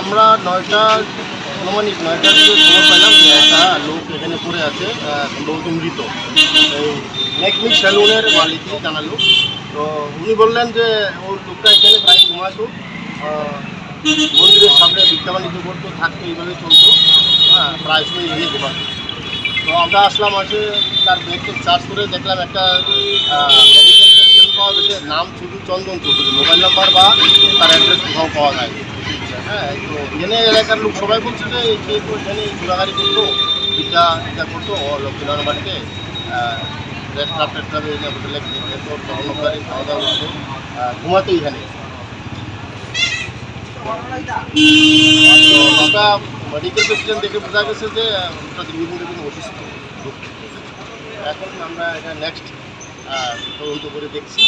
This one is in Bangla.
আমরা নয়টা আনুমানিক নয়টার দিকে পেলাম যে একটা লোক এখানে পড়ে আছে সম্ভবত মৃত এই সেলুনের মালিকই জানালো তো উনি বললেন যে, ওর লোকটা এখানে প্রায় ঘুমাতো। মন্দিরের সামনে ভিক্ষা করতো, থাকতো, এইভাবে চলতো। হ্যাঁ প্রায় সময় এখানে ঘুমাতো। তো আমরা আসলাম, আসে তার ব্যাগকে চার্জ করে দেখলাম একটা মেডিকেল পাওয়া নাম শুধু চন্দন চৌধুরী মোবাইল নাম্বার বা তার অ্যাড্রেস কোথাও পাওয়া যায় হ্যাঁ এখানে এলাকার লোক সবাই বলছে যে তো এখানে ঘোরাঘাড়ি করতো টিকা টিকা করতো লক্ষ্মীনারায়ণ বাড়িতে রেস্ট আপডেট হবে এই হোটেলে খেতো অন্যকারী খাওয়া দাওয়া করতো ঘুমাতো এখানে। ওটা মেডিকেল দেখে বোঝা গেছে যে, ওটা অসুস্থ এখন আমরা এটা নেক্সট তদন্ত করে দেখছি।